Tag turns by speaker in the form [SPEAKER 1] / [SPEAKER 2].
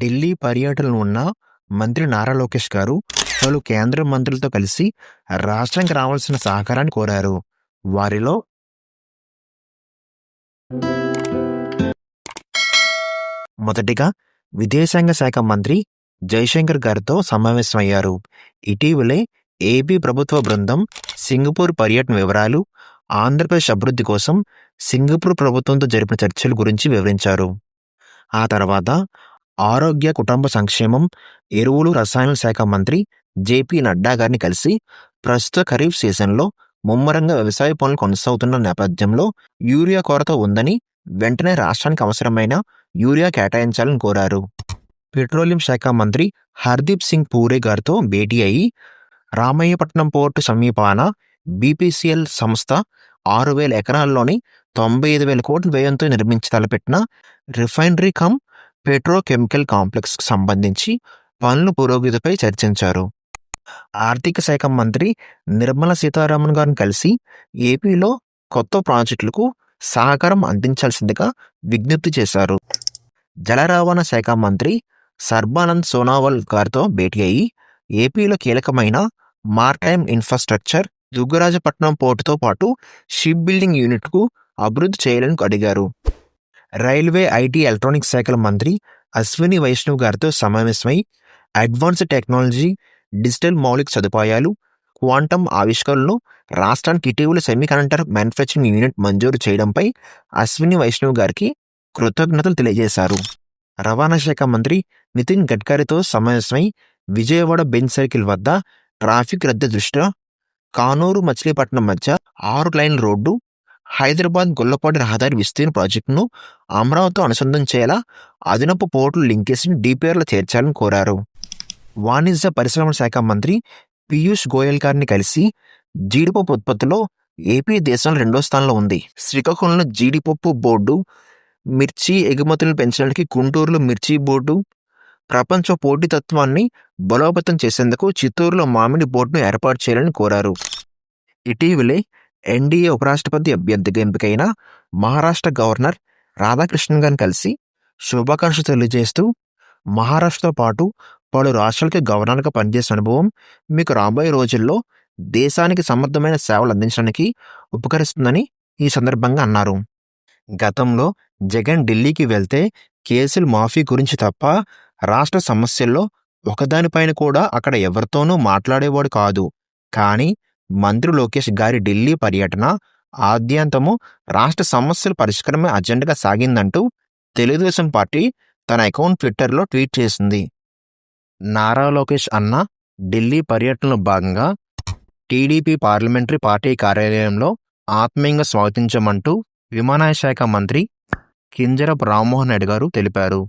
[SPEAKER 1] ఢిల్లీ పర్యటనలో ఉన్న మంత్రి నారా లోకేష్ గారు పలు కేంద్ర మంత్రులతో కలిసి రాష్ట్రానికి రావాల్సిన సహకారాన్ని కోరారు. వారిలో మొదటిగా విదేశాంగ శాఖ మంత్రి జైశంకర్ గారితో సమావేశమయ్యారు. ఇటీవలే ఏపీ ప్రభుత్వ బృందం సింగపూర్ పర్యటన వివరాలు ఆంధ్రప్రదేశ్ అభివృద్ధి కోసం సింగపూర్ ప్రభుత్వంతో జరిపిన చర్చల గురించి వివరించారు. ఆ తర్వాత ఆరోగ్య కుటుంబ సంక్షేమం ఎరువులు రసాయన శాఖ మంత్రి జేపీ నడ్డా గారిని కలిసి ప్రస్తుత ఖరీఫ్ సీజన్లో ముమ్మరంగా వ్యవసాయ పనులు కొనసాగుతున్న నేపథ్యంలో యూరియా కొరత ఉందని వెంటనే రాష్ట్రానికి అవసరమైన యూరియా కేటాయించాలని కోరారు. పెట్రోలియం శాఖ మంత్రి హర్దీప్ సింగ్ పూరే గారితో భేటీ అయి రామయ్యపట్నం పోర్టు సమీపాన బీపీసీఎల్ సంస్థ ఆరు వేల ఎకరాల్లోని తొంభై ఐదు వేల కోట్ల వ్యయంతో నిర్మించి తలపెట్టిన రిఫైనరీ కమ్ పెట్రోకెమికల్ కాంప్లెక్స్కు సంబంధించి పనుల పురోగతిపై చర్చించారు. ఆర్థిక శాఖ మంత్రి నిర్మలా సీతారామన్ గారిని కలిసి ఏపీలో కొత్త ప్రాజెక్టులకు సహకారం అందించాల్సిందిగా విజ్ఞప్తి చేశారు. జల రవాణా శాఖ మంత్రి సర్బానంద్ సోనావాల్ గారితో భేటీ అయి ఏపీలో కీలకమైన మార్టైమ్ ఇన్ఫ్రాస్ట్రక్చర్ దుగ్గరాజపట్నం పోర్టుతో పాటు షిప్ బిల్డింగ్ యూనిట్కు అభివృద్ధి చేయాలని అడిగారు. రైల్వే ఐటీ ఎలక్ట్రానిక్స్ శాఖల మంత్రి అశ్విని వైష్ణవ్ గారితో సమావేశమై అడ్వాన్స్డ్ టెక్నాలజీ డిజిటల్ మౌలిక సదుపాయాలు క్వాంటమ్ ఆవిష్కరణలు రాష్ట్రానికి ఇటీవల సెమీకండక్టర్ మ్యానుఫ్యాక్చరింగ్ యూనిట్ మంజూరు చేయడంపై అశ్విని వైష్ణవ్ గారికి కృతజ్ఞతలు తెలియజేశారు. రవాణా శాఖ మంత్రి నితిన్ గడ్కరీతో సమావేశమై విజయవాడ బెంచ్ సర్కిల్ వద్ద ట్రాఫిక్ రద్దీ దృష్ట్యా కానూరు మచిలీపట్నం మధ్య ఆరు లైన్ రోడ్డు హైదరాబాద్ గొల్లపాటి రహదారి విస్తీర్ణ ప్రాజెక్టును అమరావతితో అనుసంధానం చేయాలా? అదనపు పోర్టులు లింకేజ్ని డిపిఆర్లో చేర్చాలని కోరారు. వాణిజ్య పరిశ్రమల శాఖ మంత్రి పీయూష్ గోయల్ గారిని కలిసి జీడిపప్పు ఉత్పత్తిలో ఏపీ దేశంలో రెండో స్థానంలో ఉంది. శ్రీకాకుళంలో జీడిపప్పు బోర్డు మిర్చి ఎగుమతులను పెంచడానికి గుంటూరులో మిర్చి బోర్డు ప్రపంచ పోటీతత్వాన్ని బలోపేతం చేసేందుకు చిత్తూరులో మామిడి బోర్డును ఏర్పాటు చేయాలని కోరారు. ఇటీవలే ఎన్డీఏ ఉపరాష్ట్రపతి అభ్యర్థిగా ఎంపికైన మహారాష్ట్ర గవర్నర్ రాధాకృష్ణన్ గారిని కలిసి శుభాకాంక్షలు తెలియజేస్తూ మహారాష్ట్రతో పాటు పలు రాష్ట్రాలకి గవర్నర్గా పనిచేసిన అనుభవం మీకు రాబోయే రోజుల్లో దేశానికి సమర్థమైన సేవలు అందించడానికి ఉపకరిస్తుందని ఈ సందర్భంగా అన్నారు. గతంలో జగన్ ఢిల్లీకి వెళ్తే కేసులు మాఫీ గురించి తప్ప రాష్ట్ర సమస్యల్లో ఒకదానిపైన కూడా అక్కడ ఎవరితోనూ మాట్లాడేవాడు కాదు. కానీ మంత్రి లోకేష్ గారి ఢిల్లీ పర్యటన ఆద్యంతము రాష్ట్ర సమస్యల పరిష్కారమే అర్జెంటుగా సాగిందంటూ తెలుగుదేశం పార్టీ తన అకౌంట్ ట్విట్టర్లో ట్వీట్ చేసింది. నారా లోకేష్ అన్న ఢిల్లీ పర్యటనలో భాగంగా టీడీపీ పార్లమెంటరీ పార్టీ కార్యాలయంలో ఆత్మీయంగా స్వాగతించమంటూ విమానయాన శాఖ మంత్రి కింజరపు రామ్మోహన్ రెడ్డి గారు తెలిపారు.